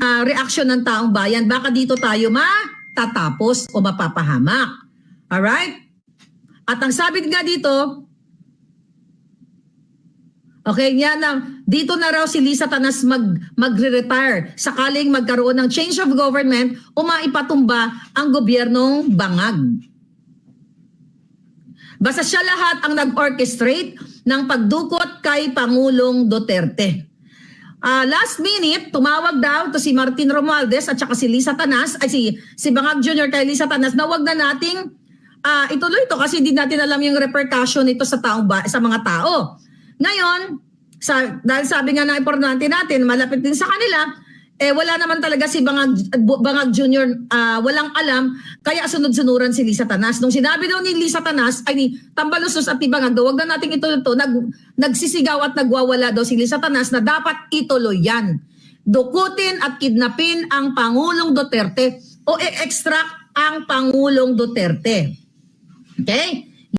ah, reaksyon ng taong bayan. Baka dito tayo matatapos o mapapahamak. Alright? At ang sabi nga dito, Okay, yan na. Dito na raw si Lisa Tanas mag, magre-retire sakaling magkaroon ng change of government o maipatumba ang gobyernong bangag. Basta siya lahat ang nag-orchestrate ng pagdukot kay Pangulong Duterte. Ah, last minute, tumawag daw to si Martin Romualdez at saka si Lisa Tanas, ay si, si Bangag Jr. kay Lisa Tanas na wag na nating ah, ituloy ito kasi hindi natin alam yung repercussion nito sa taong ba, sa mga tao. Ngayon, sa, dahil sabi nga na importante natin, malapit din sa kanila, eh wala naman talaga si Bangag, Bangag Jr. ah, walang alam, kaya sunod-sunuran si Lisa Tanas. Nung sinabi daw ni Lisa Tanas, ay ni Tambalusos at ni Bangag, daw, wag na nating ituloy ito, nag, nagsisigaw at nagwawala daw si Lisa Tanas na dapat ituloy yan. Dukutin at kidnapin ang Pangulong Duterte o i-extract ang Pangulong Duterte. Okay?